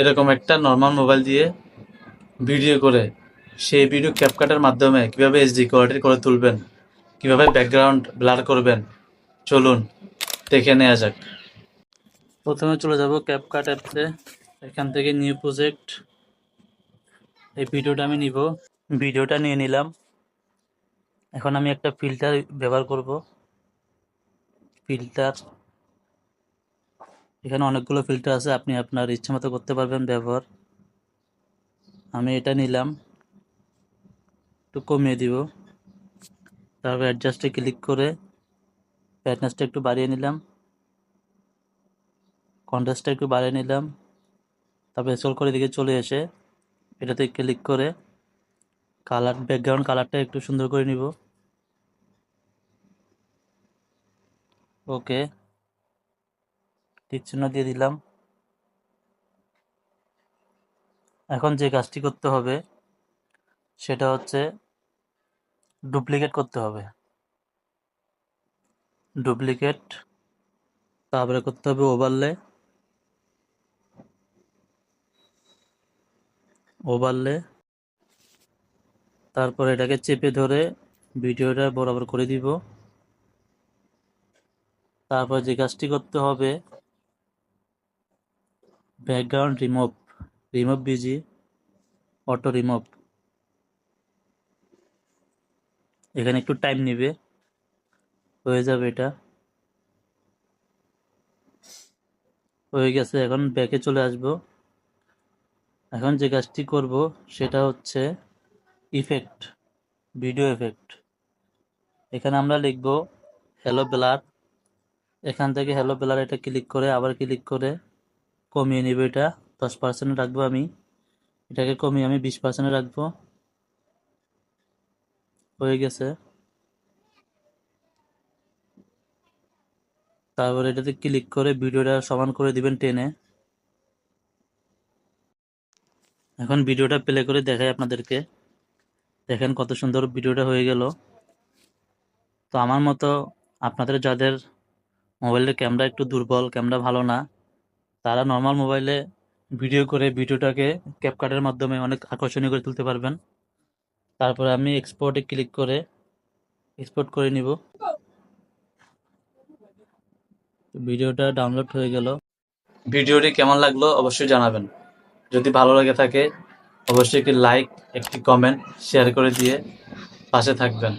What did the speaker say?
এরকম একটা normal mobile দিয়ে ভিডিও করে, সেই ভিডিও ক্যাপকাটের মাধ্যমে কীভাবে এইচডি কোয়ালিটি করে তুলবেন, কীভাবে ব্যাকগ্রাউন্ড ব্লার করবেন, চলুন দেখে নেওয়া যাক। প্রথমে চলে যাব ক্যাপকাট অ্যাপসে এখান থেকে নিউ প্রজেক্ট এই ভিডিওটা আমি নিব। ভিডিওটা নিয়ে নিলাম। এখন আমি একটা ফিল্টার ব্যবহার করব। ফিল্টার এখানে অনেকগুলো ফিল্টার আছে, আপনি আপনার ইচ্ছে মতো করতে পারবেন ব্যবহার। আমি এটা নিলাম, একটু কমিয়ে দিব। তারপর অ্যাডজাস্টে ক্লিক করে ব্রাইটনেসটা একটু বাড়িয়ে নিলাম। কন্ট্রাস্টটা একটু বাড়িয়ে নিলাম। তারপর স্ক্রল করে দিকে চলে এসে এটাতে ক্লিক করে কালার ব্যাকগ্রাউন্ড কালারটা একটু সুন্দর করে নিব। ওকে টিক দিয়ে দিলাম। এখন যে কাজটি করতে হবে, সেটা হচ্ছে ডুপ্লিকেট করতে হবে। ডুপ্লিকেট তারপরে করতে হবে ওভারলে ওভারলে তারপর এটাকে চেপে ধরে ভিডিওটা বরাবর করে দিব। তারপর যে কাজটি করতে হবে background remove remove BG auto remove এখানে একটু টাইম নেবে। হয়ে যাবে এটা। হয়ে গেছে, এখন ব্যাকে চলে আসব। এখন যে কাজটি করব, সেটা হচ্ছে ইফেক্ট ভিডিও এফেক্ট এখানে আমরা লিখব হ্যালো ব্লার এখান থেকে হ্যালো ব্লার এটা ক্লিক করে, আবার ক্লিক করে। কমিয়ে নিব এটা, দশ পার্সেন্ট রাখব আমি। এটাকে কমিয়ে আমি বিশ পার্সেন্ট রাখব। হয়ে গেছে। তারপর এটাতে ক্লিক করে ভিডিওটা সমান করে দিবেন টেনে। এখন ভিডিওটা প্লে করে দেখাই আপনাদেরকে। দেখেন কত সুন্দর ভিডিওটা হয়ে গেল। তো আমার মতো আপনাদের যাদের মোবাইলের ক্যামেরা একটু দুর্বল, ক্যামেরা ভালো না তারা নর্মাল মোবাইলে ভিডিও করে ভিডিওটাকে ক্যাপকাটের মাধ্যমে অনেক আকর্ষণীয় করে তুলতে পারবেন। তারপরে আমি এক্সপোর্টে ক্লিক করে এক্সপোর্ট করে নিব। ভিডিওটা ডাউনলোড হয়ে গেল। ভিডিওটি কেমন লাগল অবশ্যই জানাবেন। যদি ভালো লাগে থাকে, অবশ্যই একটি লাইক একটি কমেন্ট শেয়ার করে দিয়ে পাশে থাকবেন।